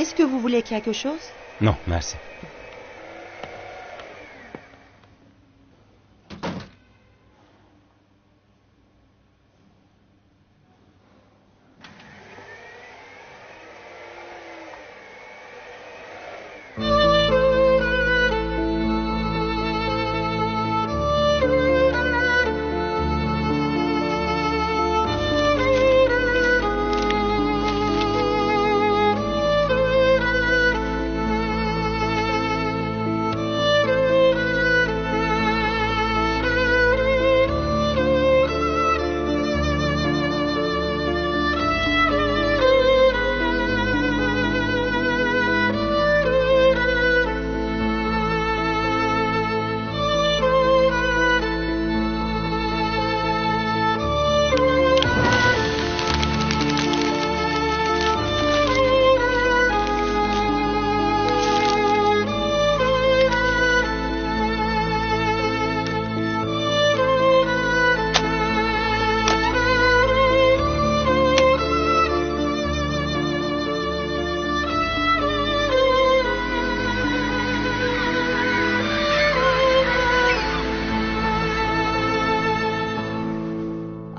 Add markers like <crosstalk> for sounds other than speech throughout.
Est-ce que vous voulez quelque chose? Non, merci.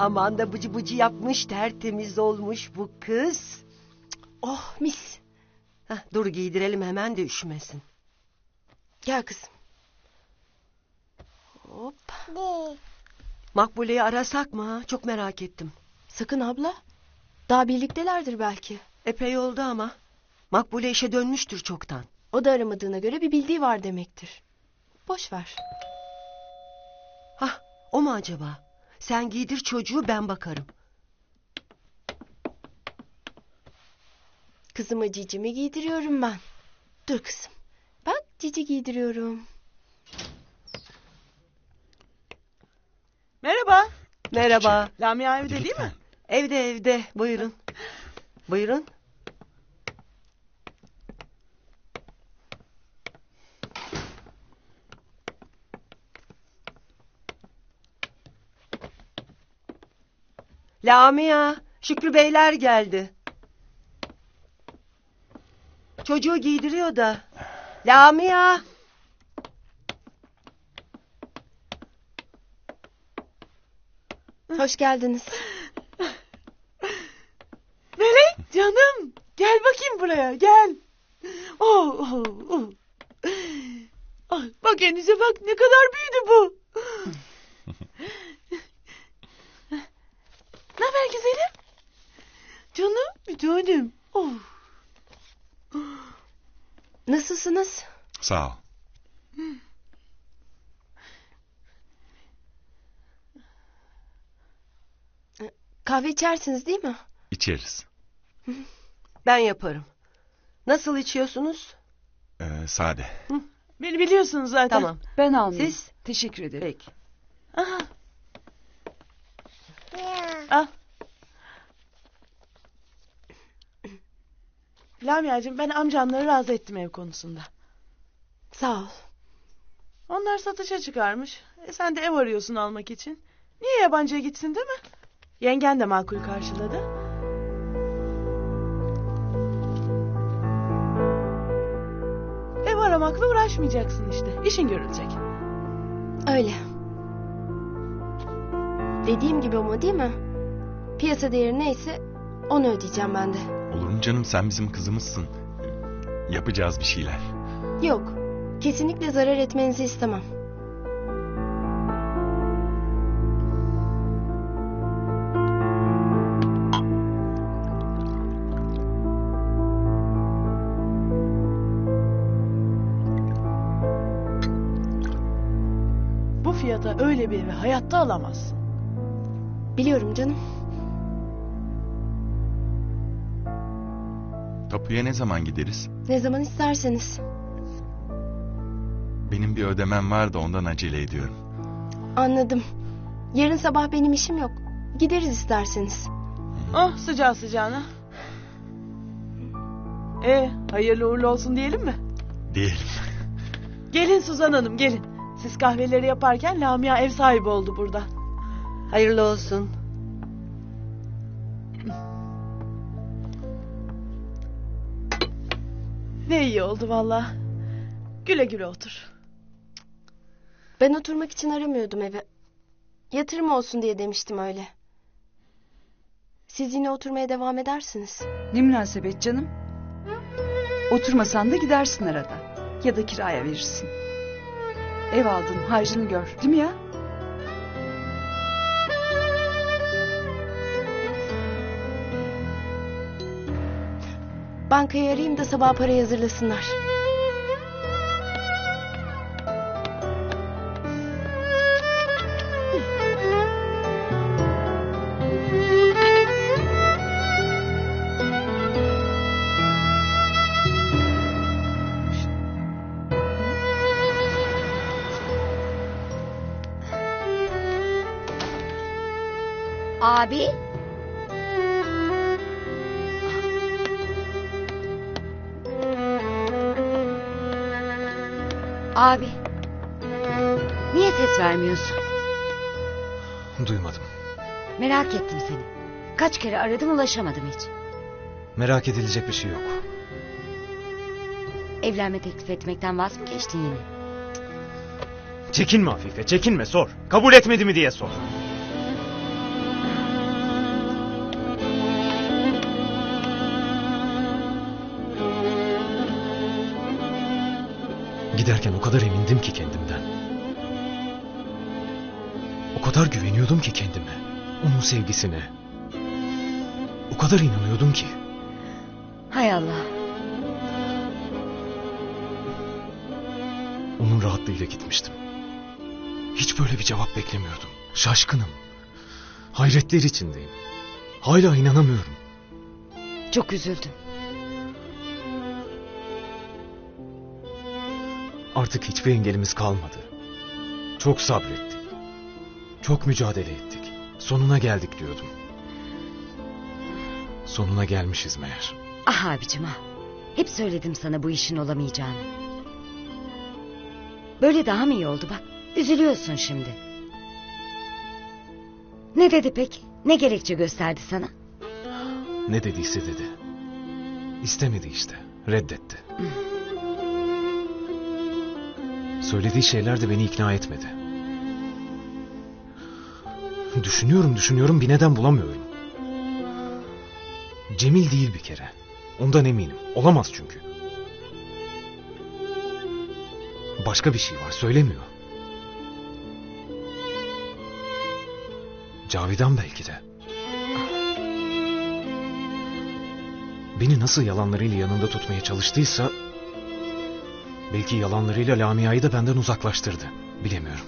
Aman da bıcı bıcı yapmış tertemiz olmuş bu kız. Oh mis. Heh, dur giydirelim hemen de üşümesin. Gel kızım. Hop. Makbule'yi arasak mı? Çok merak ettim. Sakın abla. Daha birliktelerdir belki. Epey oldu ama. Makbule işe dönmüştür çoktan. O da aramadığına göre bir bildiği var demektir. Boş ver. Hah o mu acaba? Sen giydir çocuğu ben bakarım. Kızıma cicimi giydiriyorum ben. Dur kızım. Bak cici giydiriyorum. Merhaba. Merhaba. Lamia evde değil mi? Evde evde buyurun. Buyurun. Lamia, Şükrü Beyler geldi. Çocuğu giydiriyor da. Lamia. Hoş geldiniz. Melek canım. Gel bakayım buraya gel. Oh, oh, oh. Ah, bak Enise bak ne kadar büyüdü bu. Haber güzelim? Canım bir tanem. Oh. Nasılsınız? Sağ ol. Kahve içersiniz değil mi? İçeriz. Ben yaparım. Nasıl içiyorsunuz? Ee, sade. Beni biliyorsunuz zaten. Tamam. Ben almayayım. Siz? Teşekkür ederim. Peki. Aha. Lamia'cığım ben amcanları razı ettim ev konusunda. Sağ ol. Onlar satışa çıkarmış. E sen de ev arıyorsun almak için. Niye yabancıya gitsin değil mi? Yengen de makul karşıladı. Ev aramakla uğraşmayacaksın işte. İşin görülecek. Öyle. Dediğim gibi ama değil mi? Piyasa değeri neyse onu ödeyeceğim ben de. Olur mu canım sen bizim kızımızsın. Yapacağız bir şeyler. Yok. Kesinlikle zarar etmenizi istemem. Bu fiyata öyle bir evi hayatta alamazsın. Biliyorum canım. Tapuya ne zaman gideriz? Ne zaman isterseniz. Benim bir ödemem var da ondan acele ediyorum. Anladım. Yarın sabah benim işim yok. Gideriz isterseniz. Oh sıcağı sıcağına. E hayırlı uğurlu olsun diyelim mi? Diyelim. Gelin Suzan Hanım gelin. Siz kahveleri yaparken Lamia ev sahibi oldu burada. Hayırlı olsun. Ne iyi oldu valla. Güle güle otur. Ben oturmak için aramıyordum eve. Yatırım olsun diye demiştim öyle. Siz yine oturmaya devam edersiniz. Ne münasebet canım. Oturmasan da gidersin arada. Ya da kiraya verirsin. Ev aldın, harcını gör. Değil mi ya? Bankayı arayayım da sabah parayı hazırlasınlar. Abi. Abi. Niye ses vermiyorsun? Duymadım. Merak ettim seni. Kaç kere aradım ulaşamadım hiç. Merak edilecek bir şey yok. Evlenme teklif etmekten vaz mı geçtin yine? Çekinme Afife, çekinme sor. Kabul etmedi mi diye sor. Giderken o kadar emindim ki kendimden. O kadar güveniyordum ki kendime. Onun sevgisine. O kadar inanıyordum ki. Hay Allah. Onun rahatlığıyla gitmiştim. Hiç böyle bir cevap beklemiyordum. Şaşkınım. Hayretler içindeyim. Hala inanamıyorum. Çok üzüldüm. Artık hiçbir engelimiz kalmadı. Çok sabrettik. Çok mücadele ettik. Sonuna geldik diyordum. Sonuna gelmişiz meğer. Ah abicim ah. Hep söyledim sana bu işin olamayacağını. Böyle daha mı iyi oldu bak. Üzülüyorsun şimdi. Ne dedi peki? Ne gerekçe gösterdi sana? Ne dediyse dedi. İstemedi işte. Reddetti. Söylediği şeyler de beni ikna etmedi. Düşünüyorum düşünüyorum bir neden bulamıyorum. Cemil değil bir kere. Ondan eminim. Olamaz çünkü. Başka bir şey var söylemiyor. Cavidan belki de. Beni nasıl yalanlarıyla yanında tutmaya çalıştıysa... Belki yalanlarıyla Lamia'yı da benden uzaklaştırdı. Bilemiyorum.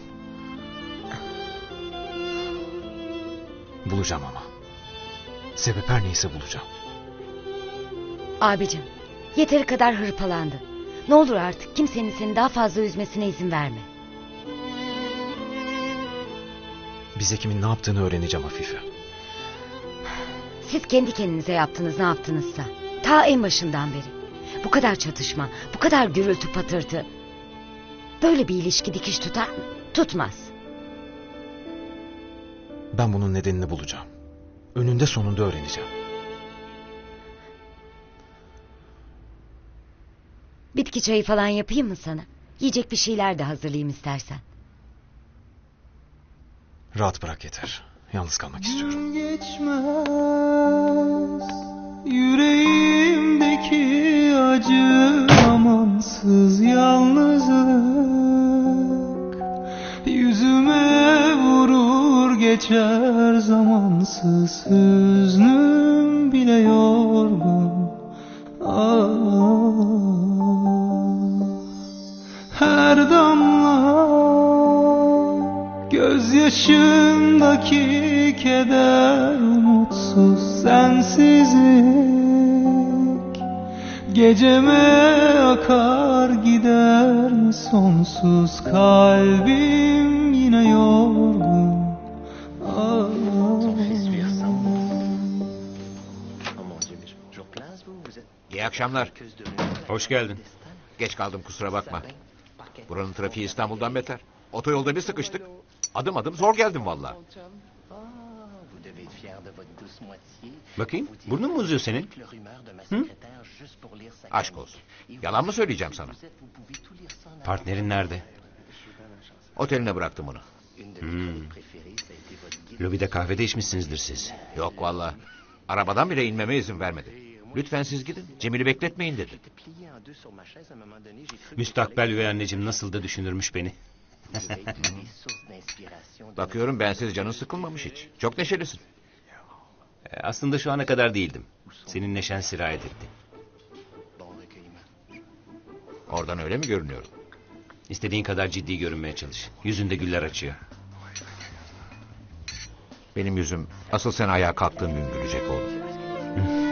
Bulacağım ama. Sebep her neyse bulacağım. Abicim yeteri kadar hırpalandı. Ne olur artık kimsenin seni daha fazla üzmesine izin verme. Bize kimin ne yaptığını öğreneceğim Afife. Siz kendi kendinize yaptınız ne yaptınızsa. Ta en başından beri. Bu kadar çatışma, bu kadar gürültü patırtı. Böyle bir ilişki dikiş tutar mı? Tutmaz. Ben bunun nedenini bulacağım. Önünde sonunda öğreneceğim. Bitki çayı falan yapayım mı sana? Yiyecek bir şeyler de hazırlayayım istersen. Rahat bırak yeter. Yalnız kalmak istiyorum. geçmez Yüreğimdeki acı amansız yalnızlık. Yüzüme vurur geçer zamansız hüznüm bile yorgun. Ah, her damla Gözyaşındaki keder umutsuz sensizlik Geceme akar gider sonsuz kalbim yine yorgun Ah. İyi akşamlar. Hoş geldin. Geç kaldım kusura bakma. Buranın trafiği İstanbul'dan beter. Otoyolda bir sıkıştık. Adım adım zor geldim valla. Bakayım burnun mu uzuyor senin? Hı? Aşk olsun. Yalan mı söyleyeceğim sana? Partnerin nerede? Oteline bıraktım onu. Hmm. Lobide kahvede içmişsinizdir siz. Yok valla. Arabadan bile inmeme izin vermedi. Lütfen siz gidin. Cemil'i bekletmeyin dedi. Müstakbel üvey anneciğim nasıl da düşünürmüş beni. <laughs> Bakıyorum bensiz canın sıkılmamış hiç. Çok neşelisin. E, Aslında şu ana kadar değildim. Senin neşen sirayet etti. Oradan öyle mi görünüyorum? İstediğin kadar ciddi görünmeye çalış. Yüzünde güller açıyor. Benim yüzüm asıl sen ayağa kalktığın gün gülecek oğlum. <laughs>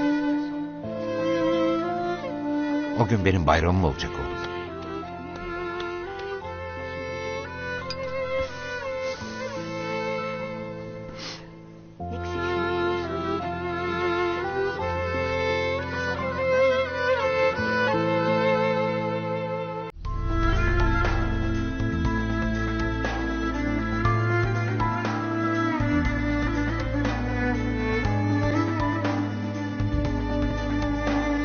O gün benim bayramım olacak oğlum.